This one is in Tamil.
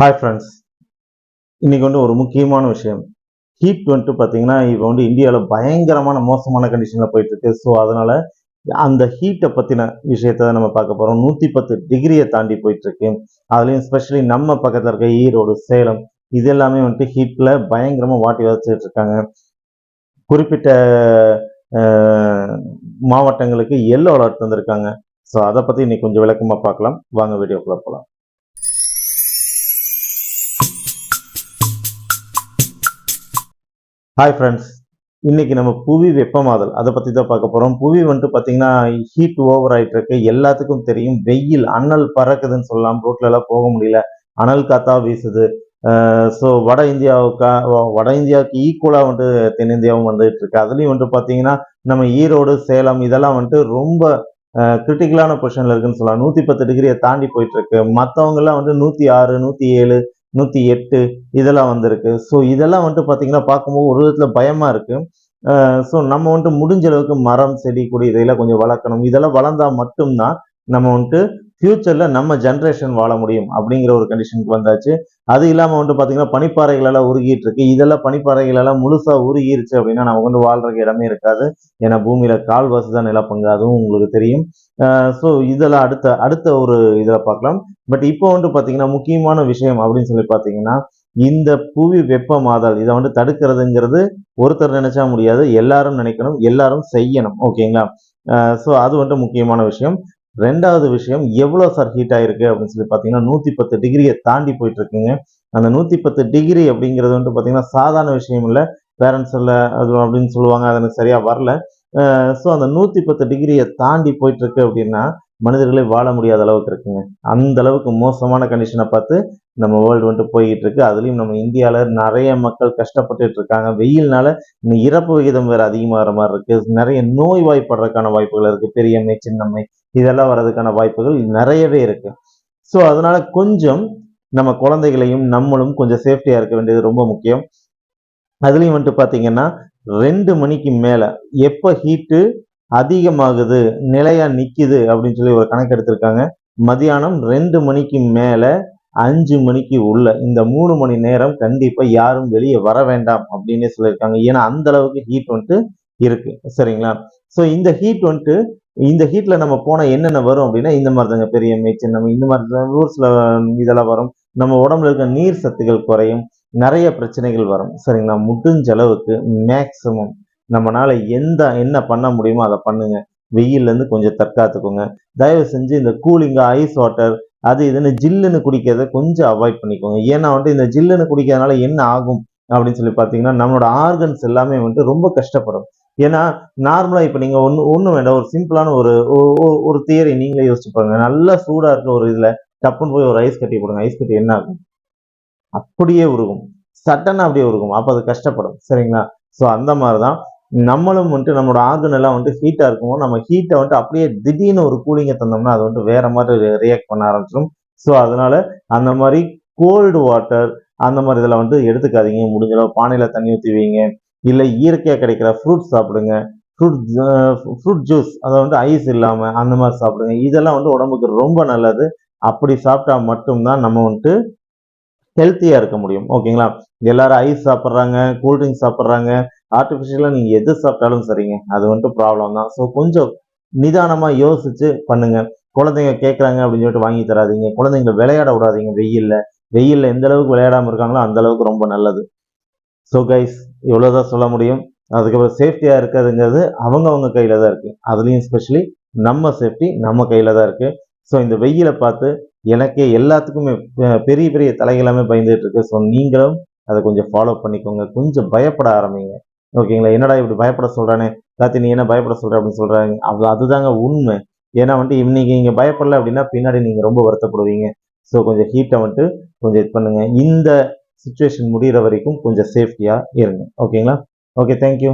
ஹாய் ஃப்ரெண்ட்ஸ் இன்றைக்கி வந்து ஒரு முக்கியமான விஷயம். ஹீட் வந்துட்டு பார்த்தீங்கன்னா இப்போ வந்து இந்தியாவில் பயங்கரமான மோசமான கண்டிஷனில் போயிட்டுருக்கு. ஸோ அதனால் அந்த ஹீட்டை பற்றின விஷயத்தை தான் நம்ம பார்க்க போகிறோம் நூற்றி பத்து டிகிரியை தாண்டி போயிட்டுருக்கு. அதுலேயும் ஸ்பெஷலி நம்ம பக்கத்தில் இருக்க ஈரோடு சேலம் இது எல்லாமே வந்துட்டு ஹீட்டில் பயங்கரமாக வாட்டி வச்சுட்டு இருக்காங்க. குறிப்பிட்ட மாவட்டங்களுக்கு எல்லோ அலர்ட் வந்திருக்காங்க ஸோ அதை பற்றி இன்னைக்கு கொஞ்சம் விளக்கமாக பார்க்கலாம். வாங்க வீடியோக்குள்ளே போகலாம் ஹாய் ஃப்ரெண்ட்ஸ் இன்னைக்கு நம்ம புவி வெப்பமாதல். அதை பற்றி தான் பார்க்க போகிறோம் புவி வந்துட்டு பார்த்தீங்கன்னா ஹீட் ஓவர் ஆகிட்டு இருக்கு. எல்லாத்துக்கும் தெரியும். வெயில் அனல் பறக்குதுன்னு சொல்லலாம். ரோட்லலாம் போக முடியல. அனல் காத்தா வீசுது. ஸோ வட இந்தியாவுக்கா வட இந்தியாவுக்கு ஈக்குவலாக வந்துட்டு தென்னிந்தியாவும் வந்துட்டு இருக்கு. அதுலேயும் வந்துட்டு பார்த்தீங்கன்னா நம்ம ஈரோடு சேலம் இதெல்லாம் வந்துட்டு ரொம்ப கிரிட்டிக்கலான பொசிஷனில் இருக்குன்னு சொல்லலாம். நூற்றி பத்து டிகிரியை தாண்டி போயிட்டு இருக்கு. மற்றவங்கெல்லாம் வந்து நூற்றி ஆறு நூற்றி ஏழு நூற்றி எட்டு இதெல்லாம் வந்திருக்கு. ஸோ இதெல்லாம் வந்துட்டு பார்த்தீங்கன்னா பார்க்கும்போது ஒரு விதத்தில் பயமாக இருக்குது ஸோ நம்ம வந்துட்டு முடிஞ்ச அளவுக்கு மரம் செடி கொடி இதெல்லாம் கொஞ்சம் வளர்க்கணும். இதெல்லாம் வளர்ந்தா மட்டும்தான் நம்ம வந்துட்டு ஃபியூச்சரில் நம்ம ஜென்ரேஷன் வாழ முடியும் அப்படிங்கிற ஒரு கண்டிஷனுக்கு வந்தாச்சு. அது இல்லாமல் வந்து பார்த்தீங்கன்னா பனிப்பாறைகள் எல்லாம் உருகிட்டு இருக்கு இதெல்லாம் பனிப்பாறைகள் எல்லாம் முழுசாக உருகிருச்சு அப்படின்னா நமக்கு வந்து வாழ்றதுக்கு இடமே இருக்காது. ஏன்னா பூமியில கால்வாசி தான் நிலப்பங்கு அதுவும் உங்களுக்கு தெரியும். ஸோ இதெல்லாம் அடுத்த அடுத்த ஒரு இதில் பார்க்கலாம். பட் இப்போ வந்து பார்த்தீங்கன்னா முக்கியமான விஷயம் அப்படின்னு சொல்லி பார்த்தீங்கன்னா இந்த புவி வெப்பமாதல் இதை வந்து தடுக்கிறதுங்கிறது ஒருத்தர் நினைச்சா முடியாது. எல்லாரும் நினைக்கணும் எல்லாரும் செய்யணும். ஓகேங்களா? ஸோ அது வந்துட்டு முக்கியமான விஷயம். ரெண்டாவது விஷயம் எவ்வளோ சார் ஹீட் ஆயிருக்கு அப்படின்னு சொல்லி பார்த்தீங்கன்னா நூற்றி பத்து டிகிரியை தாண்டி போயிட்டு இருக்குங்க அந்த நூற்றி பத்து டிகிரி அப்படிங்கிறது வந்துட்டு பார்த்தீங்கன்னா சாதாரண விஷயம் இல்லை. பேரண்ட்ஸ் இல்லை அது அப்படின்னு சொல்லுவாங்க அது எனக்கு சரியாக வரல. ஸோ அந்த நூற்றி பத்து டிகிரியை தாண்டி போயிட்டுருக்கு அப்படின்னா மனிதர்களே வாழ முடியாத அளவுக்கு இருக்குங்க. அந்த அளவுக்கு மோசமான கண்டிஷனை பார்த்து நம்ம வேர்ல்டு வந்துட்டு போய்கிட்டு இருக்கு. அதுலேயும் நம்ம இந்தியாவில் நிறைய மக்கள் கஷ்டப்பட்டுட்டு இருக்காங்க. வெயில்னால இன்னும் இறப்பு விகிதம் வேறு அதிகமாகிற மாதிரி இருக்கு. நிறைய நோய் வாய்ப்படுறதுக்கான வாய்ப்புகள் இருக்கு. பெரியம்மை சின்னம்மை இதெல்லாம் வர்றதுக்கான வாய்ப்புகள் நிறையவே இருக்கு. ஸோ அதனால கொஞ்சம் நம்ம குழந்தைகளையும் நம்மளும் கொஞ்சம் சேஃப்டியாக இருக்க வேண்டியது ரொம்ப முக்கியம். அதுலேயும் வந்துட்டு பார்த்தீங்கன்னா ரெண்டு மணிக்கு மேலே எப்போ ஹீட்டு அதிகமாகுது நிலையா நிக்குது அப்படின்னு சொல்லி ஒரு கணக்கு எடுத்திருக்காங்க. மதியானம் ரெண்டு மணிக்கு மேலே அஞ்சு மணிக்கு உள்ள இந்த மூணு மணி நேரம் கண்டிப்பா யாரும் வெளியே வர வேண்டாம் அப்படின்னே சொல்லியிருக்காங்க. ஏன்னா அந்த அளவுக்கு ஹீட் வந்துட்டு இருக்கு. சரிங்களா? ஸோ இந்த ஹீட் வந்துட்டு இந்த ஹீட்ல நம்ம போனால் என்னென்ன வரும் அப்படின்னா இந்த மாதிரி தாங்க பெரிய மேய்ச்சல். நம்ம இந்த மாதிரி ரூல்ஸ்ல இதெல்லாம் வரும். நம்ம உடம்புல இருக்க நீர் சத்துகள் குறையும். நிறைய பிரச்சனைகள் வரும். சரிங்களா? முடிஞ்ச அளவுக்கு மேக்சிமம் நம்மளால எந்த என்ன பண்ண முடியுமோ அதை பண்ணுங்க. வெயில்லேருந்து கொஞ்சம் தற்காத்துக்கோங்க. தயவு செஞ்சு இந்த கூலிங்காக ஐஸ் வாட்டர் அது இதுன்னு ஜில்லுன்னு குடிக்கிறத கொஞ்சம் அவாய்ட் பண்ணிக்கோங்க. ஏன்னா வந்துட்டு இந்த ஜில்லுன்னு குடிக்கிறதுனால என்ன ஆகும் அப்படின்னு சொல்லி பார்த்தீங்கன்னா நம்மளோட ஆர்கன்ஸ் எல்லாமே வந்துட்டு ரொம்ப கஷ்டப்படும். ஏன்னா நார்மலாக இப்போ நீங்கள் ஒன்று ஒன்றும் வேண்டாம். ஒரு சிம்பிளான ஒரு ஒரு தியரி நீங்களே யோசிச்சு பாருங்க. நல்லா சூடாக இருக்க ஒரு இதில் டப்புன்னு போய் ஒரு ஐஸ் கட்டி போடுங்க. ஐஸ் கட்டி என்ன ஆகும்? அப்படியே உருகும். சட்டனா அப்படியே உருகும். அப்போ அது கஷ்டப்படும். சரிங்களா? ஸோ அந்த மாதிரி தான் நம்மளும் வந்துட்டு நம்மளோட ஆர்கன் எல்லாம் வந்துட்டு ஹீட்டாக இருக்கும்போது நம்ம ஹீட்டை வந்துட்டு அப்படியே திடீர்னு ஒரு கூலிங்கை தந்தோம்னா அது வந்துட்டு வேற மாதிரி ரியாக்ட் பண்ண ஆரம்பிச்சிடும் ஸோ அதனால அந்த மாதிரி கோல்டு வாட்டர் அந்த மாதிரி இதெல்லாம் வந்து எடுத்துக்காதீங்க. முடிஞ்சளவு பானையில் தண்ணி ஊற்றி வைங்க. இல்லை இயற்கையாக கிடைக்கிற ஃப்ரூட்ஸ் சாப்பிடுங்க. ஃப்ரூட் ஃப்ரூட் ஜூஸ் அதை வந்து ஐஸ் இல்லாமல் அந்த மாதிரி சாப்பிடுங்க. இதெல்லாம் வந்து உடம்புக்கு ரொம்ப நல்லது. அப்படி சாப்பிட்டா மட்டும்தான் நம்ம வந்துட்டு ஹெல்த்தியாக இருக்க முடியும். ஓகேங்களா எல்லாரும் ஐஸ் சாப்பிட்றாங்க கூல்ட்ரிங்க்ஸ் சாப்பிட்றாங்க. ஆர்டிஃபிஷியலாக நீங்கள் எது சாப்பிட்டாலும் சரிங்க. அது வந்துட்டு ப்ராப்ளம் தான். ஸோ கொஞ்சம் நிதானமாக யோசிச்சு பண்ணுங்க. குழந்தைங்க கேட்குறாங்க அப்படின்னு சொல்லிட்டு வாங்கி தராதீங்க. குழந்தைங்க விளையாட விடாதீங்க. வெயில்ல. வெயில்ல எந்த அளவுக்கு விளையாடாமல் இருக்காங்களோ அந்த அளவுக்கு ரொம்ப நல்லது. ஸோ கைஸ் இவ்வளோதான் சொல்ல முடியும். அதுக்கப்புறம் சேஃப்டியாக இருக்கிறதுங்கிறது அவங்கவுங்க கையில் தான் இருக்குது அதுலேயும் ஸ்பெஷலி நம்ம சேஃப்டி நம்ம கையில் தான் இருக்குது ஸோ இந்த வெயிலை பார்த்து எனக்கே எல்லாத்துக்குமே பெரிய பெரிய தலைகளாமே பயந்துகிட்டு இருக்கு. ஸோ நீங்களும் அதை கொஞ்சம் ஃபாலோ பண்ணிக்கோங்க. கொஞ்சம் பயப்பட ஆரம்பிங்க. ஓகேங்களா? என்னடா இப்படி பயப்பட சொல்கிறானே காத்தி நீ என்ன பயப்பட சொல்கிற அப்படின்னு சொல்கிறாங்க அது அதுதாங்க உண்மை. ஏன்னா வந்துட்டு இன்னைக்கு நீங்கள் பயப்படல அப்படின்னா பின்னாடி நீங்கள் ரொம்ப வருத்தப்படுவீங்க. ஸோ கொஞ்சம் ஹீட்டை வந்துட்டு கொஞ்சம் இது பண்ணுங்க. இந்த சுச்சுவேஷன் முடிகிற வரைக்கும் கொஞ்சம் சேஃப்டியாக இருங்க. ஓகேங்களா? Okay thank you